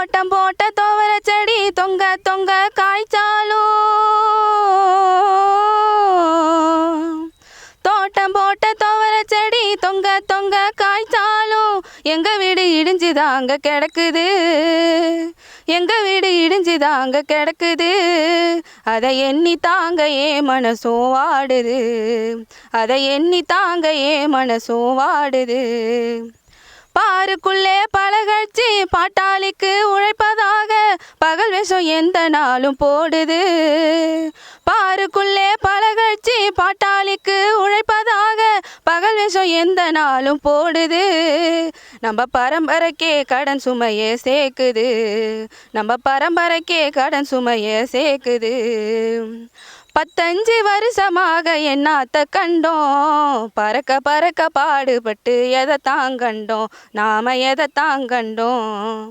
தோட்டம் போட்ட துவர செடி தொங்க தொங்க காய்ச்சாலோ. தோட்டம் போட்ட துவர செடி தொங்க தொங்க காய்ச்சாலும் எங்க வீடு இடிஞ்சுதாங்க கிடக்குது. எங்க வீடு இடிஞ்சுதாங்க கிடக்குது. அதை எண்ணி தாங்க ஏ மனசும் வாடுது. அதை எண்ணி தாங்க ஏ மனசும் வாடுது. பாருக்குள்ளே பாட்டாளிக்கு உழைப்பதாக பகல் விஷம் எந்த நாளும் போடுது. பாருக்குள்ளே பழகழ்ச்சி பாட்டாளிக்கு உழைப்பதாக பகல் விஷம் எந்த நாளும் போடுது. நம்ம பரம்பரைக்கே கடன் சுமையே சேர்க்குது. நம்ம பரம்பரைக்கே கடன் சுமையே சேர்க்குது. பத்தஞ்சு வருஷமாக என்னாத்த கண்டோம். பறக்க பறக்க பாடுபட்டு எதை தாங்கண்டோம் நாம எதை தாங்கண்டோம்